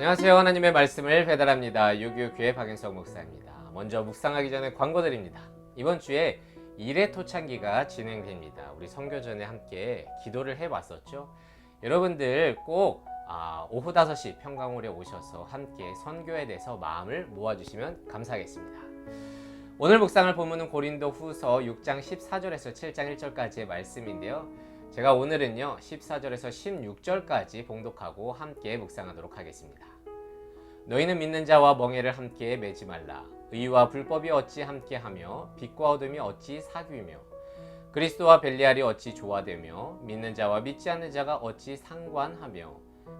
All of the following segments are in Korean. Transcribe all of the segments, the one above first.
안녕하세요. 하나님의 말씀을 배달합니다. 유교교회 박인석 목사입니다. 먼저 묵상하기 전에 광고 드립니다. 이번 주에 일의 토창기가 진행됩니다. 우리 선교전에 함께 기도를 해봤었죠. 여러분들 꼭 아, 오후 5시 평강홀에 오셔서 함께 선교에 대해서 마음을 모아주시면 감사하겠습니다. 오늘 묵상을 본문은 고린도 후서 6장 14절에서 7장 1절까지의 말씀인데요. 제가 오늘은요 14절에서 16절까지 봉독하고 함께 묵상하도록 하겠습니다. 너희는 믿는 자와 멍에를 함께 매지 말라. 의와 불법이 어찌 함께하며 빛과 어둠이 어찌 사귀며 그리스도와 벨리알이 어찌 조화되며 믿는 자와 믿지 않는 자가 어찌 상관하며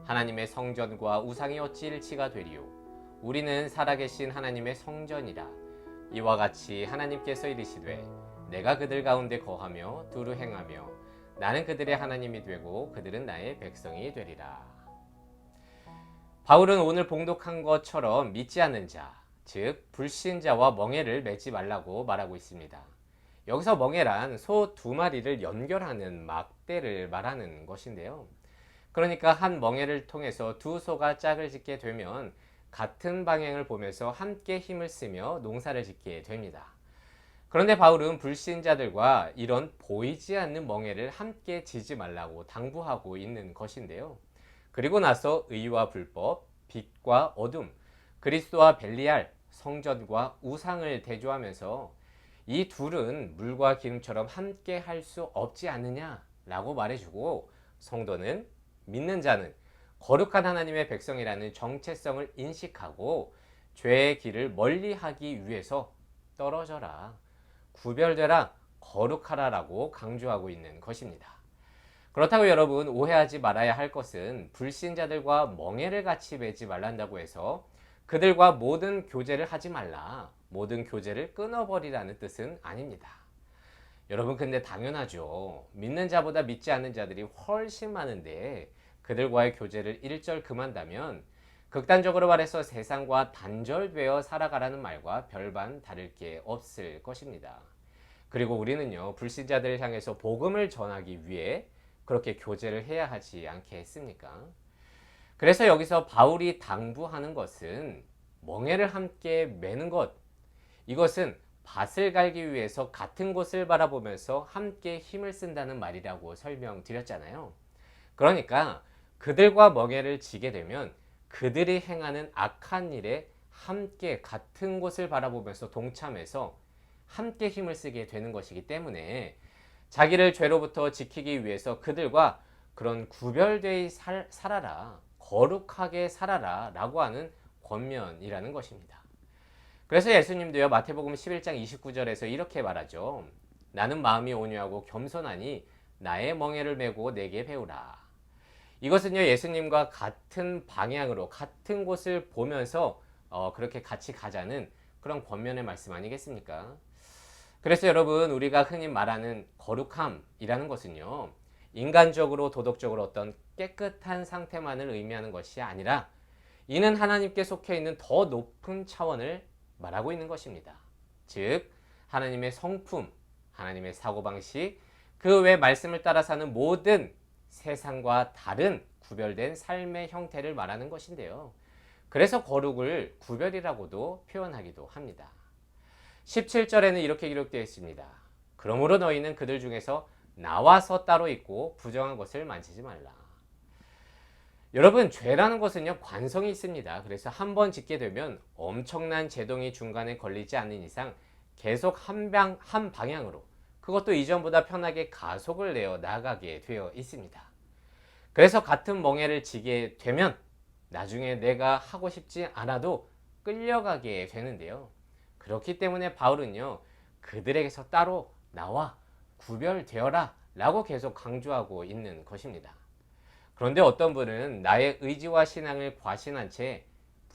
하나님의 성전과 우상이 어찌 일치가 되리요 우리는 살아계신 하나님의 성전이라 이와 같이 하나님께서 이르시되 내가 그들 가운데 거하며 두루 행하며 나는 그들의 하나님이 되고 그들은 나의 백성이 되리라. 바울은 오늘 봉독한 것처럼 믿지 않는 자, 즉 불신자와 멍에를 맺지 말라고 말하고 있습니다. 여기서 멍에란 소 두 마리를 연결하는 막대를 말하는 것인데요. 그러니까 한 멍에를 통해서 두 소가 짝을 짓게 되면 같은 방향을 보면서 함께 힘을 쓰며 농사를 짓게 됩니다. 그런데 바울은 불신자들과 이런 보이지 않는 멍에를 함께 지지 말라고 당부하고 있는 것인데요. 그리고 나서 의와 불법, 빛과 어둠, 그리스도와 벨리알, 성전과 우상을 대조하면서 이 둘은 물과 기름처럼 함께 할 수 없지 않느냐라고 말해주고 성도는 믿는 자는 거룩한 하나님의 백성이라는 정체성을 인식하고 죄의 길을 멀리 하기 위해서 떨어져라. 구별되라 거룩하라라고 강조하고 있는 것입니다. 그렇다고 여러분 오해하지 말아야 할 것은 불신자들과 멍해를 같이 맺지 말란다고 해서 그들과 모든 교제를 하지 말라. 모든 교제를 끊어버리라는 뜻은 아닙니다. 여러분 근데 당연하죠. 믿는 자보다 믿지 않는 자들이 훨씬 많은데 그들과의 교제를 일절 금한다면 극단적으로 말해서 세상과 단절되어 살아가라는 말과 별반 다를 게 없을 것입니다. 그리고 우리는요, 불신자들을 향해서 복음을 전하기 위해 그렇게 교제를 해야 하지 않겠습니까? 그래서 여기서 바울이 당부하는 것은 멍해를 함께 매는 것, 이것은 밭을 갈기 위해서 같은 곳을 바라보면서 함께 힘을 쓴다는 말이라고 설명드렸잖아요. 그러니까 그들과 멍해를 지게 되면 그들이 행하는 악한 일에 함께 같은 곳을 바라보면서 동참해서 함께 힘을 쓰게 되는 것이기 때문에 자기를 죄로부터 지키기 위해서 그들과 그런 구별되어 살, 살아라, 거룩하게 살아라 라고 하는 권면이라는 것입니다. 그래서 예수님도요, 마태복음 11장 29절에서 이렇게 말하죠. 나는 마음이 온유하고 겸손하니 나의 멍에를 메고 내게 배우라. 이것은요, 예수님과 같은 방향으로, 같은 곳을 보면서 어, 그렇게 같이 가자는 그런 권면의 말씀 아니겠습니까? 그래서 여러분, 우리가 흔히 말하는 거룩함이라는 것은요, 인간적으로, 도덕적으로 어떤 깨끗한 상태만을 의미하는 것이 아니라, 이는 하나님께 속해 있는 더 높은 차원을 말하고 있는 것입니다. 즉, 하나님의 성품, 하나님의 사고방식, 그 외 말씀을 따라 사는 모든 세상과 다른 구별된 삶의 형태를 말하는 것인데요. 그래서 거룩을 구별이라고도 표현하기도 합니다. 17절에는 이렇게 기록되어 있습니다. 그러므로 너희는 그들 중에서 나와서 따로 있고 부정한 것을 만지지 말라. 여러분, 죄라는 것은요, 관성이 있습니다. 그래서 한 번 짓게 되면 엄청난 제동이 중간에 걸리지 않는 이상 계속 한, 방, 한 방향으로 그것도 이전보다 편하게 가속을 내어 나가게 되어 있습니다. 그래서 같은 멍해를 지게 되면 나중에 내가 하고 싶지 않아도 끌려가게 되는데요. 그렇기 때문에 바울은요, 그들에게서 따로 나와 구별되어라 라고 계속 강조하고 있는 것입니다. 그런데 어떤 분은 나의 의지와 신앙을 과신한 채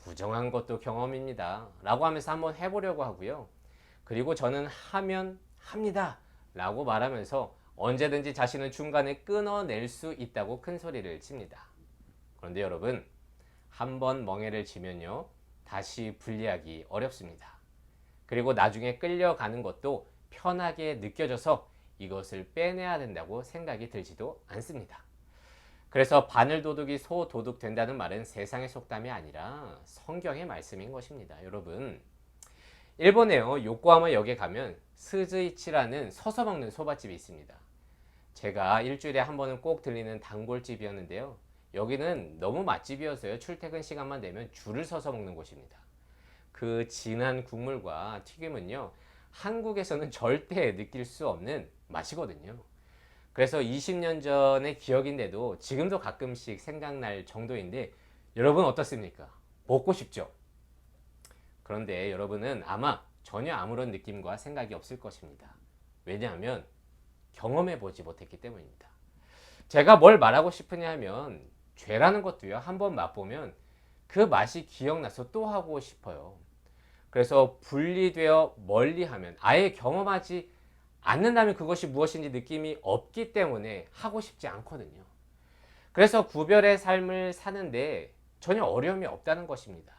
부정한 것도 경험입니다. 라고 하면서 한번 해보려고 하고요. 그리고 저는 하면 합니다. 라고 말하면서 언제든지 자신은 중간에 끊어낼 수 있다고 큰 소리를 칩니다. 그런데 여러분, 한 번 멍해를 지면요, 다시 분리하기 어렵습니다. 그리고 나중에 끌려가는 것도 편하게 느껴져서 이것을 빼내야 된다고 생각이 들지도 않습니다. 그래서 바늘 도둑이 소 도둑 된다는 말은 세상의 속담이 아니라 성경의 말씀인 것입니다. 여러분, 일본에요 요코하마 역에 가면 스즈이치라는 서서 먹는 소바집이 있습니다. 제가 일주일에 한 번은 꼭 들리는 단골집이었는데요. 여기는 너무 맛집이어서요. 출퇴근 시간만 되면 줄을 서서 먹는 곳입니다. 그 진한 국물과 튀김은요. 한국에서는 절대 느낄 수 없는 맛이거든요. 그래서 20년 전의 기억인데도 지금도 가끔씩 생각날 정도인데 여러분 어떻습니까? 먹고 싶죠? 그런데 여러분은 아마 전혀 아무런 느낌과 생각이 없을 것입니다. 왜냐하면 경험해 보지 못했기 때문입니다. 제가 뭘 말하고 싶으냐 하면 죄라는 것도요. 한번 맛보면 그 맛이 기억나서 또 하고 싶어요. 그래서 분리되어 멀리하면 아예 경험하지 않는다면 그것이 무엇인지 느낌이 없기 때문에 하고 싶지 않거든요. 그래서 구별의 삶을 사는데 전혀 어려움이 없다는 것입니다.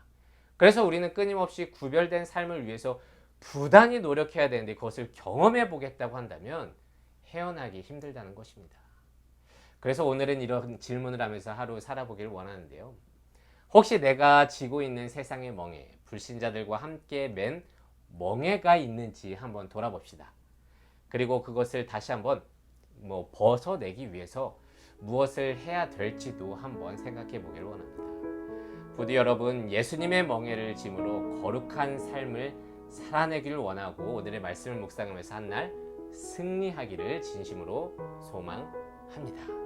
그래서 우리는 끊임없이 구별된 삶을 위해서 부단히 노력해야 되는데 그것을 경험해 보겠다고 한다면 헤어나기 힘들다는 것입니다. 그래서 오늘은 이런 질문을 하면서 하루 살아보길 원하는데요. 혹시 내가 지고 있는 세상의 멍에 불신자들과 함께 맨 멍해가 있는지 한번 돌아봅시다. 그리고 그것을 다시 한번 뭐 벗어내기 위해서 무엇을 해야 될지도 한번 생각해 보길 원합니다. 부디 여러분 예수님의 멍에를 짐으로 거룩한 삶을 살아내기를 원하고 오늘의 말씀을 묵상하면서 한 날 승리하기를 진심으로 소망합니다.